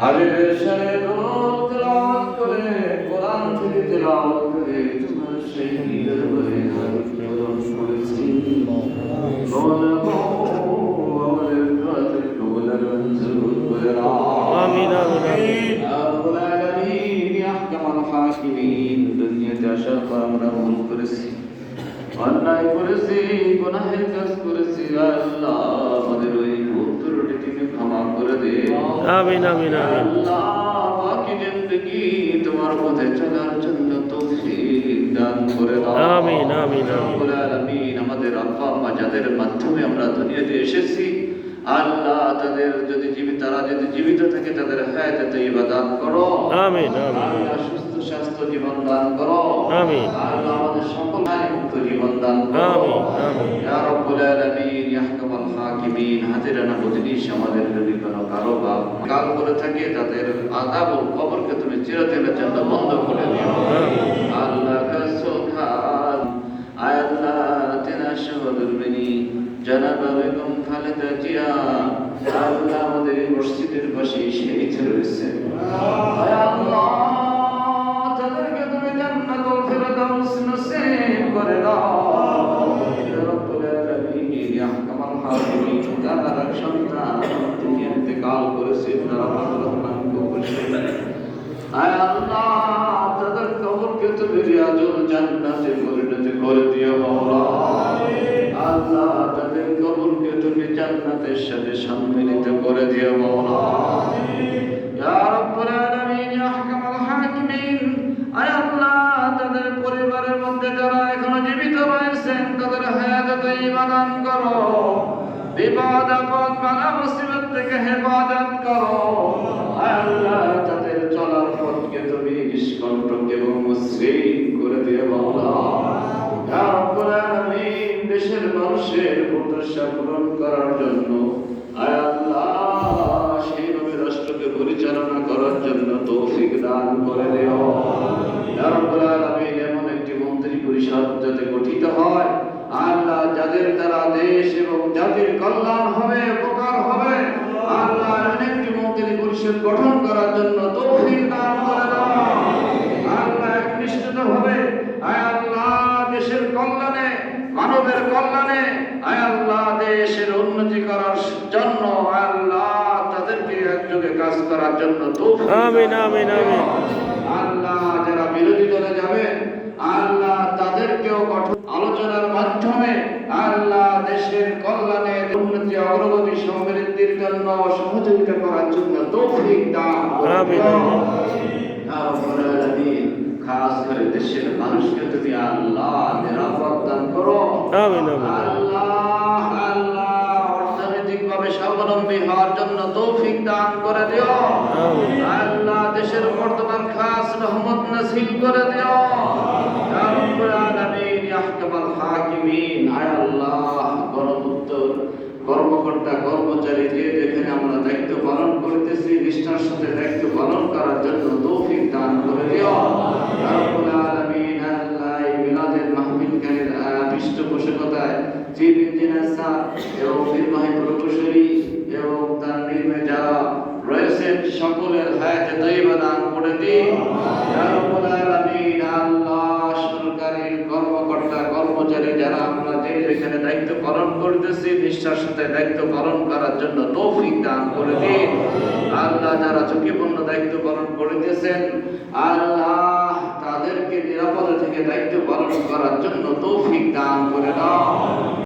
হাবিবের সাথে দরুদ তেলাওয়াত করে কোরআন থেকে তেলাওয়াত করে তোমার সেই দরবারে হাত করেছি মৌলা আমাদের কাছে কবুল মঞ্জুর করে আমিন, আমিন, আমিন। আলামিন, ইয়া আহকামাল হাকিমিন, দুনিয়াতে আসার পর আমরা ভুল করেছি অন্যায় করেছি গুনাহের কাজ করেছি আল্লাহ ক্ষমা আমিন আমিন আমিন বাকি জিন্দগি তোমার পথে চলার জন্য তৌফিক দান করে দাও আমিন, আমিন, আমিন। আমাদের আব্বা আম্মা যাদের মাধ্যমে আমরা দুনিয়াতে এসেছি আল্লাহ তাদের যদি জীবিত তারা যদি জীবিত থাকে তাদের হায়াতে তৈবা দান করো আমিন, আমিন। আল্লাহ সুস্থ স্বাস্থ্য জীবন দান করো। আমিন। আল্লাহ আমাদের সকল মুক্ত জীবন দান করো। আমিন, আমিন। ইয়া রব্বুল আলামিন ইয়া হাকিমিন হাজিরানা বদলিশ আমাদের যদি কোনো কারও বা কাল করে থাকে তাদের আযাব ও কবরকে তুমি চিরদিনের জন্য বন্ধ করে দিও। আল্লাহ কাসুখান আয়াল্লাহ তেনা সহদুরবিনী জনাব বেগম খালেদা জিয়া। আল্লাহ আমাদের মসজিদের পাশে শহীদ রয়েছে। আল্লাহ। জান্নাতে পরিণত করে দিও মাওলা আল্লাহ তাদের কবরকে তুমি জান্নাতের সাথে সম্মিলিত করে দিও মাওলা ইয়া রাব্বুল আলামিন, ইয়া আহকামাল হাকিমিন। আয় আল্লাহ, তাদের পরিবারের মধ্যে যারা এখনও জীবিত রয়েছেন, তাদের হায়াতে তৈবা করো। বিপদ আপদ বালা মুসিবত থেকে হেফাজত করো। মানুষের পূরণ করার জন্য। সেইভাবে রাষ্ট্রকে পরিচালনা করার জন্য তৌফিক দান করে দিও। এমন একটি মন্ত্রী পরিষদ যাতে গঠিত হয় আল্লাহ যাদের দ্বারা দেশ এবং জাতির কল্যাণ হবে উপকার হবে আল্লাহ এমন একটি মন্ত্রী পরিষদ গঠন করার জন্য তৌফিক দান করে দাও। আল্লাহ একনিষ্ঠিত হবে আল্লাহ দেশের কল্যাণে মানবের কল্যাণে করার জন্য আমিন, আমিন, আমিন। আল্লাহ যারা বিরোধী দলে যাবে আল্লাহ তাদেরকেও কঠোর আলোচনার মাধ্যমে আল্লাহ দেশের কল্যাণে উন্নতি অগ্রগতি সমৃদ্ধির জন্য সহযোগিতা করার জন্য তৌফিক দান আমিন, আমিন। খাস করে দেশের মানুষকে তুমি আল্লাহ নিরাপদ দান করো আমিন, আমিন। আল্লাহ আল্লাহ অর্থনৈতিকভাবে স্বাবলম্বী হওয়ার জন্য তৌফিক দান করে দিও। আল্লাহ দেশের বর্তমান খাস রহমত নসিব করে দিও। কর্মকর্তা কর্মচারী যে যেখানে আমরা দায়িত্ব পালন করতেছি নিষ্ঠার সাথে দায়িত্ব পালন করার জন্য তৌফিক চিফ স্যার এবং নির্বাহী প্রকৌশলী এবং তার নির্বাহী যারা রয়েছেন সকলের হায়াতে তৈবা দান করে দিন। ইয়া আল্লাহ সরকারি কর্মকর্তা কর্মচারী যারা আমরা যে যেখানে দায়িত্ব পালন করতেছি নিষ্ঠার সাথে দায়িত্ব পালন করার জন্য তৌফিক দান করে দিন। আল্লাহ যারা ঝুঁকিপূর্ণ দায়িত্ব পালন করিতেছেন আল্লাহ তাদেরকে নিরাপদে থেকে দায়িত্ব পালন করার জন্য তৌফিক দান করে দাও।